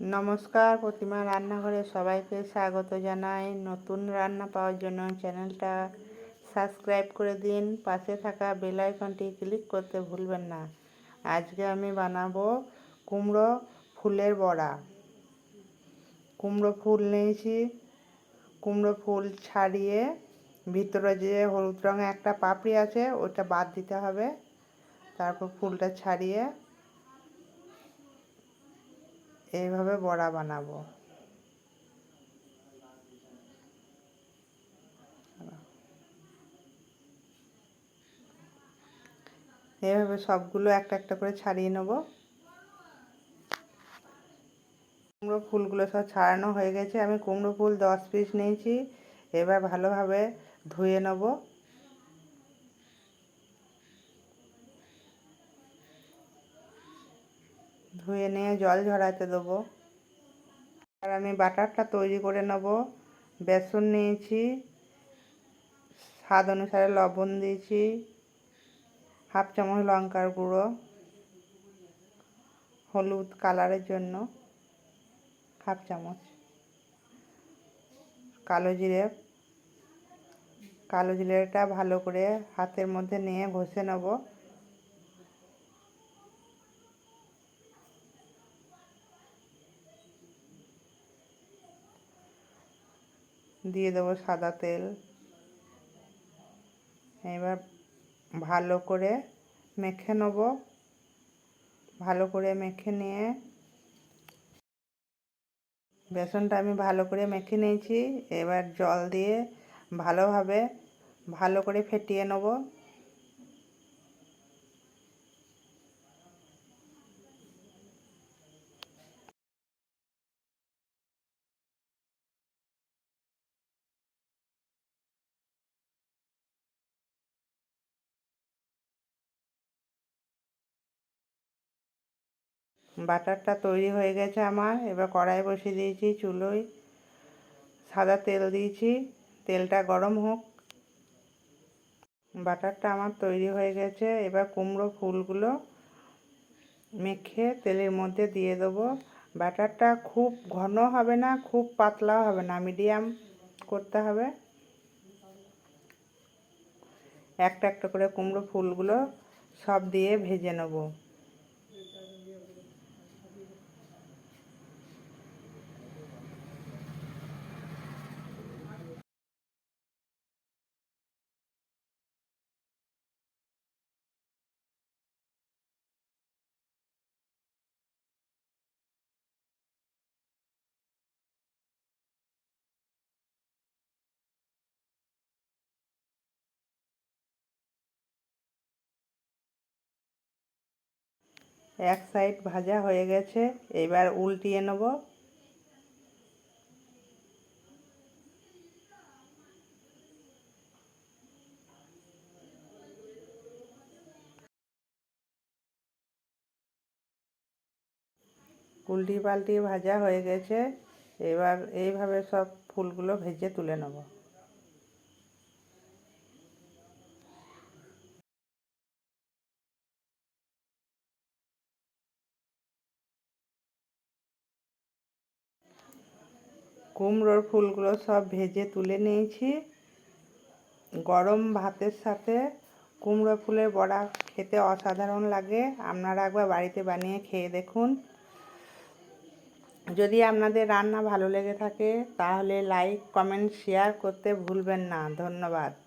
নমস্কার, প্রতিমা রান্নাঘরে সবাইকে স্বাগত জানাই। নতুন রান্না পাওয়ার জন্য চ্যানেলটা সাবস্ক্রাইব করে দিন। পাশে থাকা বেল আইকনটি ক্লিক করতে ভুলবেন না। আজকে আমি বানাবো কুমড়ো ফুলের বড়া। কুমড়ো ফুল নিয়েছি। কুমড়ো ফুল ছাড়িয়ে ভিতরে যে হলুদ রঙের একটা পাপড়ি আছে, ওটা বাদ দিতে হবে। তারপর ফুলটা ছাড়িয়ে এইভাবে বড়া বানাবো। এইভাবে সবগুলো একটা একটা করে ছাড়িয়ে নেব। কুমড়ো ফুলগুলো সব ছাড়ানো হয়ে গেছে। আমি কুমড়ো ফুল দশ পিস নিয়েছি। এবার ভালোভাবে ধুয়ে নেব। ধুয়ে নিয়ে জল ঝরাতে দেবো। আর আমি বাটারটা তৈরি করে নেব। বেসন নিয়েছি, স্বাদ অনুসারে লবণ দিয়েছি, হাফ চামচ লঙ্কার গুঁড়ো, হলুদ কালারের জন্য হাফ চামচ, কালো জিরে, কালো জিরেটা ভালো করে হাতের মধ্যে নিয়ে ঘষে নেব। দিয়ে দেবো সাদা তেল। এবার ভালো করে মেখে নেব। ভালো করে মেখে নিয়ে বেসনটা আমি ভালো করে মেখে নিয়েছি। এবার জল দিয়ে ভালোভাবে ভালো করে ফেটিয়ে নেব। বাটারটা তৈরি হয়ে গেছে আমার। এবার কড়াই বসিয়ে দিয়েছি চুলোয়। সাদা তেল দিয়েছি। তেলটা গরম হোক। বাটারটা আমার তৈরি হয়ে গেছে। এবার কুমড়ো ফুলগুলো মেখে তেলের মধ্যে দিয়ে দেবো। ব্যাটারটা খুব ঘন হবে না, খুব পাতলাও হবে না, মিডিয়াম করতে হবে। একটা একটা করে কুমড়ো ফুলগুলো সব দিয়ে ভেজে নেব। এক সাইড ভাজা হয়ে গেছে, এবার উল্টিয়ে নেব। উল্টি পাল্টি ভাজা হয়ে গেছে, এবার এইভাবে সব ফুলগুলো ভেজে তুলে নেব। কুমড়োর ফুলগুলো সব ভেজে তুলে নিয়েছি। গরম ভাতের সাথে কুমড়ো ফুলের বড়া খেতে অসাধারণ লাগে। আপনারা একবার বাড়িতে বানিয়ে খেয়ে দেখুন। যদি আপনাদের রান্না ভালো লেগে থাকে, তাহলে লাইক কমেন্ট শেয়ার করতে ভুলবেন না। ধন্যবাদ।